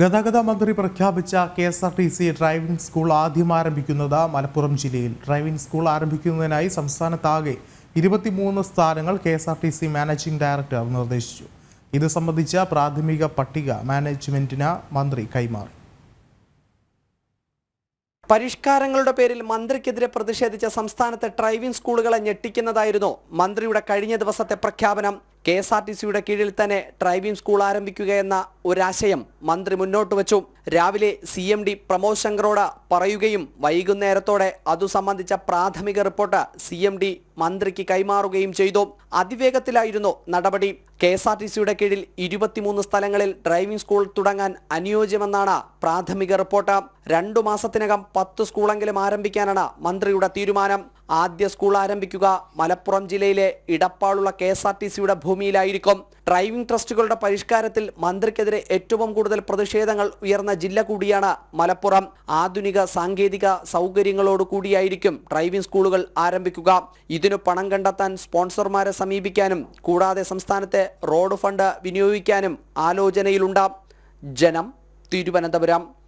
ഗതാഗത മന്ത്രി പ്രഖ്യാപിച്ച K S R T C driving school ആദ്യം ആരംഭിക്കുന്നത് മലപ്പുറം ജില്ലയിൽ. ഡ്രൈവിംഗ് സ്കൂൾ ആരംഭിക്കുന്നതിനായി സംസ്ഥാനത്താകെ ഇരുപത്തിമൂന്ന് സ്ഥാനങ്ങൾ K S R T C managing director നിർദ്ദേശിച്ചു. ഇത് സംബന്ധിച്ച പ്രാഥമിക പട്ടിക മാനേജ്മെന്റിന് മന്ത്രി കൈമാറി. പരിഷ്കാരങ്ങളുടെ പേരിൽ മന്ത്രിക്കെതിരെ പ്രതിഷേധിച്ച സംസ്ഥാനത്തെ ഡ്രൈവിംഗ് സ്കൂളുകളെ ഞെട്ടിക്കുന്നതായിരുന്നു മന്ത്രിയുടെ കഴിഞ്ഞ ദിവസത്തെ പ്രഖ്യാപനം. കെ എസ് ആർ ടി സിയുടെ കീഴിൽ തന്നെ ഡ്രൈവിംഗ് സ്കൂൾ ആരംഭിക്കുകയെന്ന ഒരാശയം മന്ത്രി മുന്നോട്ട് വച്ചു. രാവിലെ സി എം ഡി പ്രമോദ് ശങ്കറോട് പറയുകയും വൈകുന്നേരത്തോടെ അതു സംബന്ധിച്ച പ്രാഥമിക റിപ്പോർട്ട് സി എം ഡി മന്ത്രിക്ക് കൈമാറുകയും ചെയ്തു. അതിവേഗത്തിലായിരുന്നു നടപടി. കെ എസ് ആർ ടി സിയുടെ കീഴിൽ ഇരുപത്തിമൂന്ന് സ്ഥലങ്ങളിൽ ഡ്രൈവിംഗ് സ്കൂൾ തുടങ്ങാൻ അനുയോജ്യമെന്നാണ് പ്രാഥമിക റിപ്പോർട്ട്. രണ്ടു മാസത്തിനകം പത്ത് സ്കൂളെങ്കിലും ആരംഭിക്കാനാണ് മന്ത്രിയുടെ തീരുമാനം. ആദ്യ സ്കൂൾ ആരംഭിക്കുക മലപ്പുറം ജില്ലയിലെ ഇടപ്പാളുള്ള കെ എസ് ആർ ടി സിയുടെ ഭൂമിയിലായിരിക്കും. ഡ്രൈവിംഗ് ട്രസ്റ്റുകളുടെ പരിഷ്കാരത്തിൽ മന്ത്രിക്കെതിരെ ഏറ്റവും കൂടുതൽ പ്രതിഷേധങ്ങൾ ഉയർന്ന ജില്ല കൂടിയാണ് മലപ്പുറം. ആധുനിക സാങ്കേതിക സൗകര്യങ്ങളോട് കൂടിയായിരിക്കും ഡ്രൈവിംഗ് സ്കൂളുകൾ ആരംഭിക്കുക. ഇതിനു പണം കണ്ടെത്താൻ സ്പോൺസർമാരെ സമീപിക്കാനും കൂടാതെ സംസ്ഥാനത്തെ റോഡ് ഫണ്ട് വിനിയോഗിക്കാനും ആലോചനയിലുണ്ടാം. ജനം തിരുവനന്തപുരം.